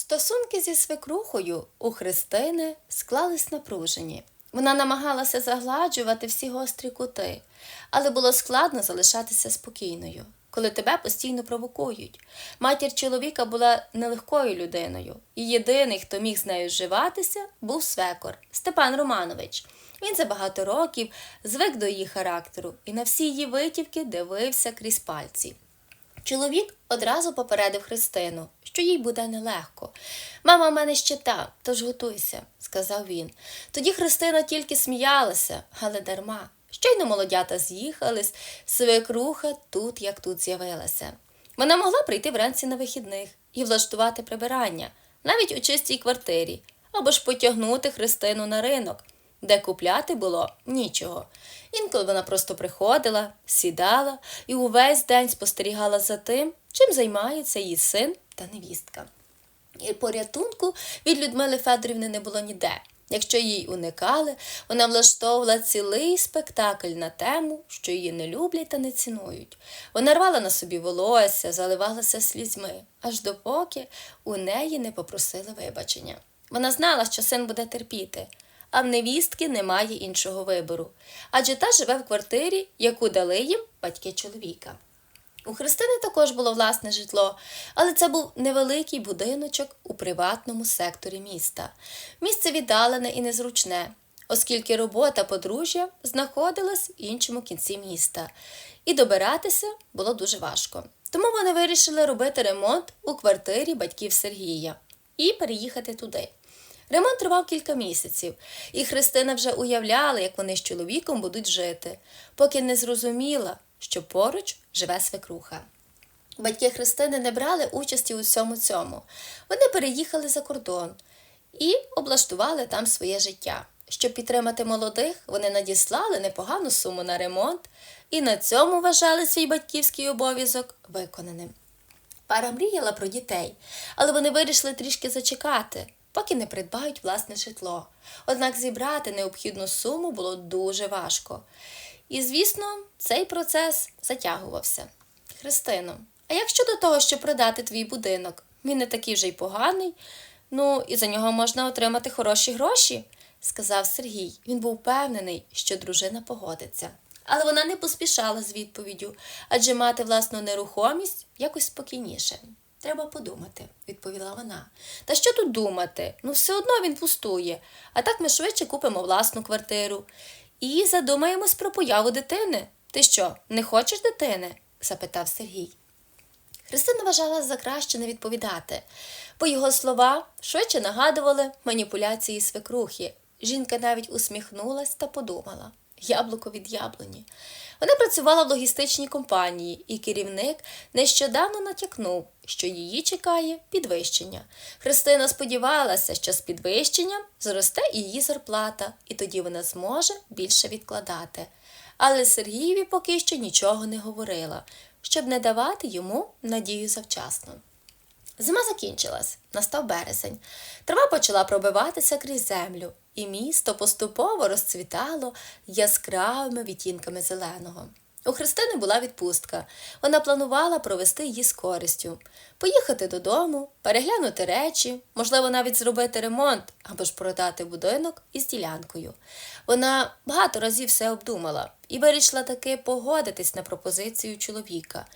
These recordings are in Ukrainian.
Стосунки зі свекрухою у Христини склались напружені. Вона намагалася загладжувати всі гострі кути, але було складно залишатися спокійною, коли тебе постійно провокують. Матір чоловіка була нелегкою людиною, і єдиний, хто міг з нею зживатися, був свекор Степан Романович. Він за багато років звик до її характеру і на всі її витівки дивився крізь пальці. Чоловік одразу попередив Христину, що їй буде нелегко. Мама в мене ще та, тож готуйся, сказав він. Тоді Христина тільки сміялася, але дарма. Щойно молодята з'їхались, свекруха тут як тут з'явилася. Вона могла прийти вранці на вихідних і влаштувати прибирання, навіть у чистій квартирі, або ж потягнути Христину на ринок, де купляти було нічого. Інколи вона просто приходила, сідала і увесь день спостерігала за тим, чим займається її син та невістка. І порятунку від Людмили Федорівни не було ніде. Якщо їй уникали, вона влаштовувала цілий спектакль на тему, що її не люблять та не цінують. Вона рвала на собі волосся, заливалася слізьми, аж допоки у неї не попросили вибачення. Вона знала, що син буде терпіти, а в невістки немає іншого вибору, адже та живе в квартирі, яку дали їм батьки чоловіка. У Христини також було власне житло, але це був невеликий будиночок у приватному секторі міста. Місце віддалене і незручне, оскільки робота подружжя знаходилась в іншому кінці міста, і добиратися було дуже важко. Тому вони вирішили робити ремонт у квартирі батьків Сергія і переїхати туди. Ремонт тривав кілька місяців, і Христина вже уявляла, як вони з чоловіком будуть жити, поки не зрозуміла, що поруч живе свекруха. Батьки Христини не брали участі у всьому цьому. Вони переїхали за кордон і облаштували там своє життя. Щоб підтримати молодих, вони надіслали непогану суму на ремонт і на цьому вважали свій батьківський обов'язок виконаним. Пара мріяла про дітей, але вони вирішили трішки зачекати, поки не придбають власне житло. Однак зібрати необхідну суму було дуже важко. І, звісно, цей процес затягувався. Христино, а як щодо того, щоб продати твій будинок? Він не такий вже й поганий, ну і за нього можна отримати хороші гроші, сказав Сергій. Він був впевнений, що дружина погодиться. Але вона не поспішала з відповіддю, адже мати власну нерухомість якось спокійніше. Треба подумати, відповіла вона. Та що тут думати? Ну, все одно він пустує, а так ми швидше купимо власну квартиру. І задумаємось про появу дитини. Ти що, не хочеш дитини? запитав Сергій. Христина вважала за краще не відповідати, бо його слова швидше нагадували маніпуляції свекрухи. Жінка навіть усміхнулась та подумала яблуко від яблуні. Вона працювала в логістичній компанії, і керівник нещодавно натякнув, що її чекає підвищення. Христина сподівалася, що з підвищенням зросте її зарплата, і тоді вона зможе більше відкладати. Але Сергієві поки що нічого не говорила, щоб не давати йому надію завчасно. Зима закінчилась, настав березень. Трава почала пробиватися крізь землю, і місто поступово розцвітало яскравими відтінками зеленого. У Христини була відпустка. Вона планувала провести її з користю, поїхати додому, переглянути речі, можливо, навіть зробити ремонт або ж продати будинок із ділянкою. Вона багато разів все обдумала і вирішила таки погодитись на пропозицію чоловіка.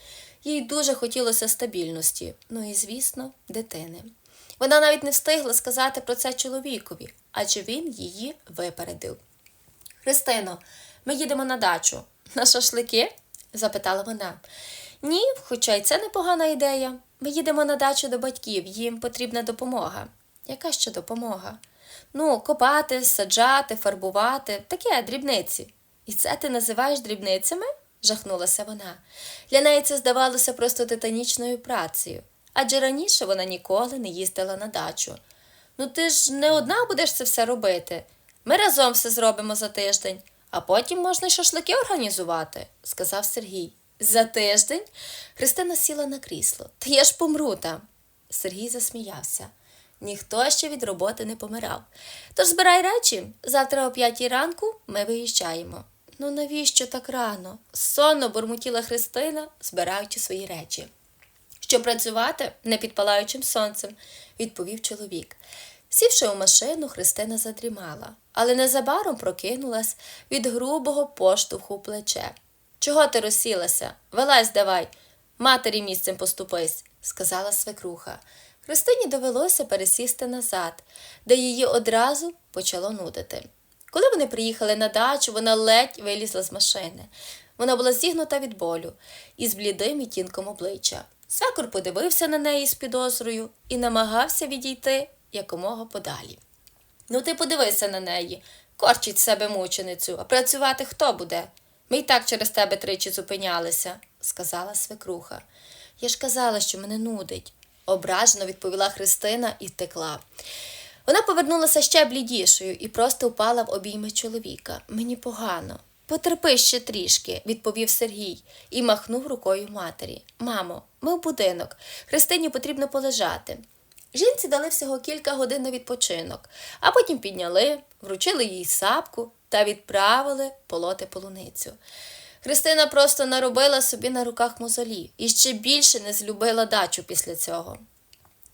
Їй дуже хотілося стабільності, ну і, звісно, дитини. Вона навіть не встигла сказати про це чоловікові, адже він її випередив. Христино, ми їдемо на дачу. На шашлики? запитала вона. Ні, хоча й це непогана ідея. Ми їдемо на дачу до батьків, їм потрібна допомога. Яка ще допомога? Ну, копати, саджати, фарбувати, таке дрібниці. І це ти називаєш дрібницями? жахнулася вона. Для неї це здавалося просто титанічною працею, адже раніше вона ніколи не їздила на дачу. Ну ти ж не одна будеш це все робити. Ми разом все зробимо за тиждень, а потім можна й шашлики організувати, сказав Сергій. За тиждень? Христина сіла на крісло. Та я ж помру там. Сергій засміявся. Ніхто ще від роботи не помирав. Тож збирай речі, завтра о п'ятій ранку ми виїжджаємо. Ну навіщо так рано? Сонно бурмотіла Христина, збираючи свої речі. Щоб працювати не під палаючим сонцем, відповів чоловік. Сівши у машину, Христина задрімала, але незабаром прокинулась від грубого поштовху плече. Чого ти розсілася? Вилазь давай, матері місцем поступись, сказала свекруха. Христині довелося пересісти назад, де її одразу почало нудити. Коли вони приїхали на дачу, вона ледь вилізла з машини. Вона була зігнута від болю і з блідим відтінком обличчя. Свекор подивився на неї з підозрою і намагався відійти якомога подалі. Ну, ти подивися на неї, корчить себе мученицю, а працювати хто буде? Ми й так через тебе тричі зупинялися, сказала свекруха. Я ж казала, що мене нудить, ображено відповіла Христина і втекла. Вона повернулася ще блідішою і просто впала в обійми чоловіка. Мені погано. Потерпи ще трішки, відповів Сергій і махнув рукою матері. Мамо, ми в будинок. Христині потрібно полежати. Жінці дали всього кілька годин на відпочинок, а потім підняли, вручили їй сапку та відправили полоти полуницю. Христина просто наробила собі на руках мозолі і ще більше не злюбила дачу після цього.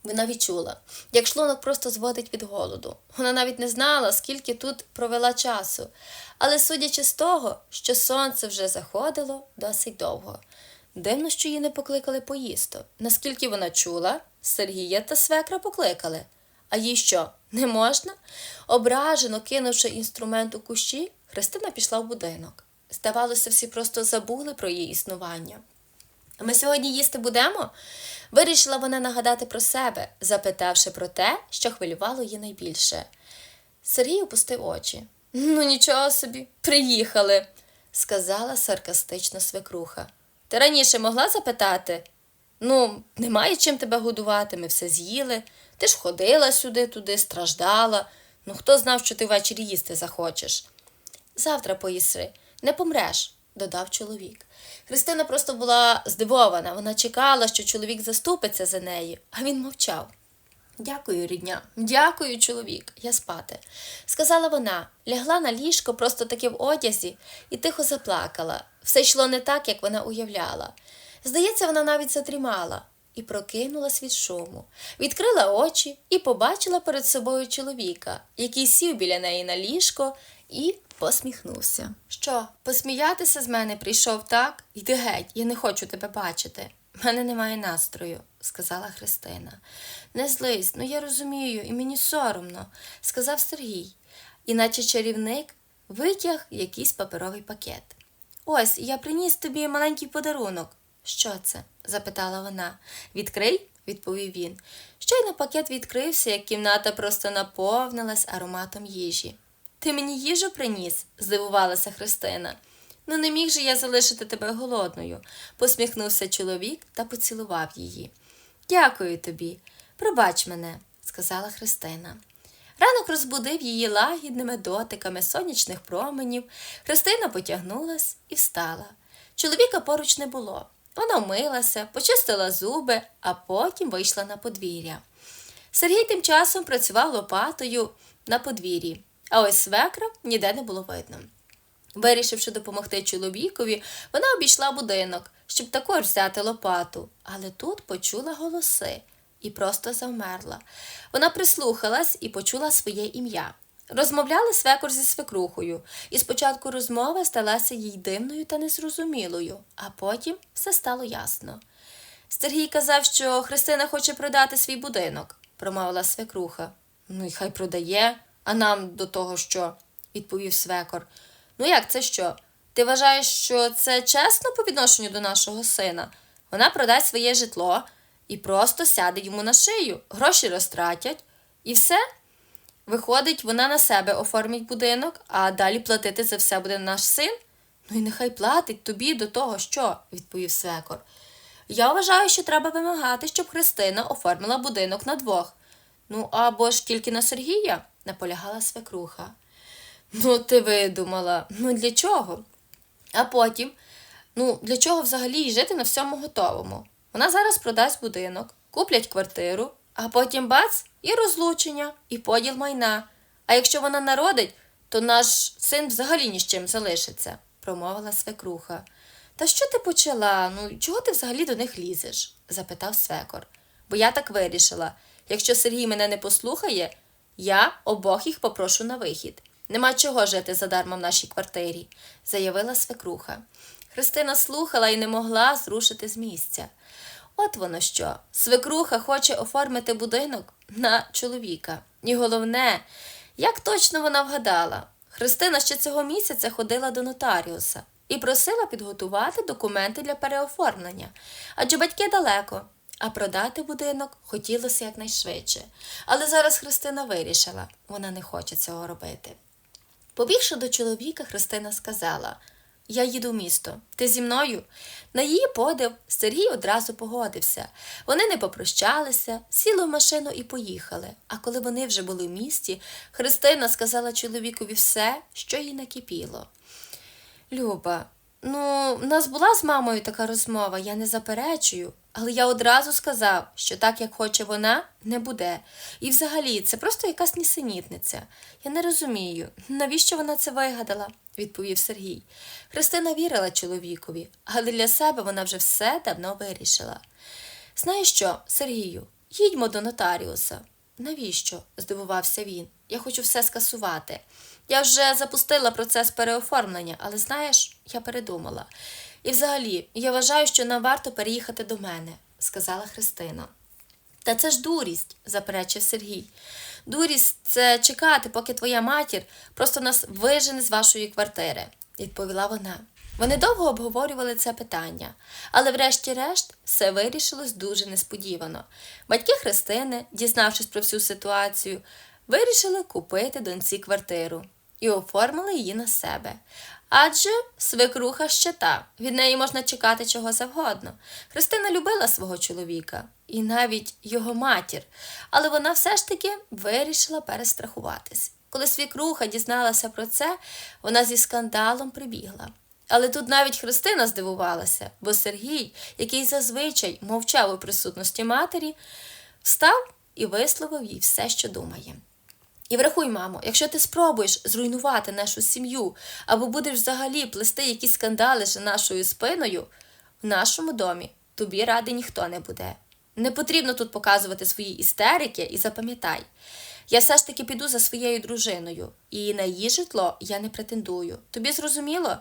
Вона відчула, як шлунок просто зводить від голоду. Вона навіть не знала, скільки тут провела часу, але судячи з того, що сонце вже заходило досить довго. Дивно, що її не покликали поїсти. Наскільки вона чула, Сергія та свекра покликали. А їй що, не можна? Ображено кинувши інструмент у кущі, Христина пішла в будинок. Здавалося, всі просто забули про її існування. Ми сьогодні їсти будемо? Вирішила вона нагадати про себе, запитавши про те, що хвилювало її найбільше. Сергій опустив очі. Ну, нічого собі, приїхали, сказала саркастично свекруха. Ти раніше могла запитати? Ну, немає чим тебе годувати, ми все з'їли. Ти ж ходила сюди, туди, страждала. Ну, хто знав, що ти ввечері їсти захочеш? Завтра поїси, не помреш, додав чоловік. Христина просто була здивована. Вона чекала, що чоловік заступиться за нею, а він мовчав. Дякую, рідня, дякую, чоловік, я спати, сказала вона, лягла на ліжко просто таки в одязі і тихо заплакала. Все йшло не так, як вона уявляла. Здається, вона навіть задрімала і прокинулась від шуму, відкрила очі і побачила перед собою чоловіка, який сів біля неї на ліжко і посміхнувся. Що, посміятися з мене прийшов так? Йди геть, я не хочу тебе бачити. В мене немає настрою, сказала Христина. Не злись, ну я розумію, і мені соромно, сказав Сергій, іначе чарівник витяг якийсь паперовий пакет. Ось, я приніс тобі маленький подарунок. Що це? запитала вона. Відкрий, відповів він. Щойно пакет відкрився, як кімната просто наповнилась ароматом їжі. Ти мені їжу приніс? здивувалася Христина. Ну, не міг же я залишити тебе голодною, посміхнувся чоловік та поцілував її. Дякую тобі. Пробач мене, сказала Христина. Ранок розбудив її лагідними дотиками сонячних променів. Христина потягнулась і встала. Чоловіка поруч не було. Вона вмилася, почистила зуби, а потім вийшла на подвір'я. Сергій тим часом працював лопатою на подвір'ї, а ось свекра ніде не було видно. Вирішивши допомогти чоловікові, вона обійшла будинок, щоб також взяти лопату, але тут почула голоси і просто завмерла. Вона прислухалась і почула своє ім'я. Розмовляли свекор зі свекрухою, і спочатку розмова сталася їй дивною та незрозумілою, а потім все стало ясно. Сергій казав, що Христина хоче продати свій будинок, промовила свекруха. Ну, і хай продає, а нам до того що, відповів свекор. Ну як це що? Ти вважаєш, що це чесно по відношенню до нашого сина? Вона продасть своє житло і просто сяде йому на шию, гроші розтратять, і все. Виходить, вона на себе оформить будинок, а далі платити за все буде наш син? Ну і нехай платить тобі до того, що, відповів свекор. Я вважаю, що треба вимагати, щоб Христина оформила будинок на двох. Ну, або ж тільки на Сергія, наполягала свекруха. Ну, ти видумала, ну для чого? А потім, ну, для чого взагалі їй жити на всьому готовому? Вона зараз продасть будинок, куплять квартиру, а потім бац і розлучення, і поділ майна. А якщо вона народить, то наш син взагалі ні з чим залишиться, промовила свекруха. Та що ти почала? Ну, чого ти взагалі до них лізеш? запитав свекор. Бо я так вирішила. Якщо Сергій мене не послухає, я обох їх попрошу на вихід. Нема чого жити задарма в нашій квартирі, заявила свекруха. Христина слухала і не могла зрушити з місця. От воно що. Свекруха хоче оформити будинок на чоловіка. І головне, як точно вона вгадала, Христина ще цього місяця ходила до нотаріуса і просила підготувати документи для переоформлення, адже батьки далеко, а продати будинок хотілося якнайшвидше. Але зараз Христина вирішила, вона не хоче цього робити. Побігши до чоловіка, Христина сказала Я їду в місто. Ти зі мною? На її подив Сергій одразу погодився. Вони не попрощалися, сіли в машину і поїхали. А коли вони вже були в місті, Христина сказала чоловікові все, що їй накипіло. Люба, ну, в нас була з мамою така розмова, я не заперечую, але я одразу сказав, що так, як хоче вона, не буде. І взагалі, це просто якась нісенітниця. Я не розумію, навіщо вона це вигадала, відповів Сергій. Христина вірила чоловікові, але для себе вона вже все давно вирішила. Знаєш що, Сергію, їдьмо до нотаріуса. Навіщо? здивувався він. Я хочу все скасувати. Я вже запустила процес переоформлення, але знаєш, я передумала. І взагалі, я вважаю, що нам варто переїхати до мене, сказала Христина. Та це ж дурість, заперечив Сергій. Дурість це чекати, поки твоя матір просто нас вижене з вашої квартири, відповіла вона. Вони довго обговорювали це питання, але врешті-решт все вирішилось дуже несподівано. Батьки Христини, дізнавшись про всю ситуацію, вирішили купити доньці квартиру і оформили її на себе. Адже свекруха ще та, від неї можна чекати чого завгодно. Христина любила свого чоловіка і навіть його матір, але вона все ж таки вирішила перестрахуватись. Коли свекруха дізналася про це, вона зі скандалом прибігла. Але тут навіть Христина здивувалася, бо Сергій, який зазвичай мовчав у присутності матері, встав і висловив їй все, що думає. І врахуй, мамо, якщо ти спробуєш зруйнувати нашу сім'ю або будеш взагалі плести якісь скандали за нашою спиною, в нашому домі тобі ради ніхто не буде. Не потрібно тут показувати свої істерики і запам'ятай. Я все ж таки піду за своєю дружиною, і на її житло я не претендую. Тобі зрозуміло?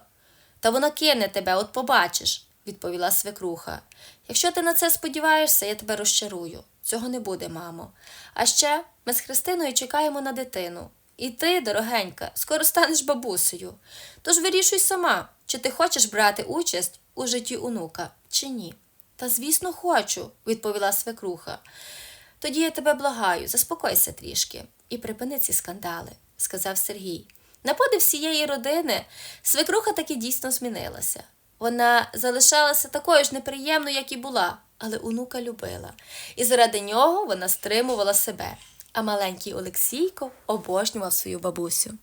Та вона кине тебе, от побачиш, відповіла свекруха. Якщо ти на це сподіваєшся, я тебе розчарую. Цього не буде, мамо. А ще ми з Христиною чекаємо на дитину. І ти, дорогенька, скоро станеш бабусею. Тож вирішуй сама, чи ти хочеш брати участь у житті онука, чи ні. Та, звісно, хочу, відповіла свекруха. Тоді я тебе благаю, заспокойся трішки і припини ці скандали, сказав Сергій. На подив всієї родини свекруха таки дійсно змінилася. Вона залишалася такою ж неприємною, як і була, але онука любила, і заради нього вона стримувала себе. А маленький Олексійко обожнював свою бабусю.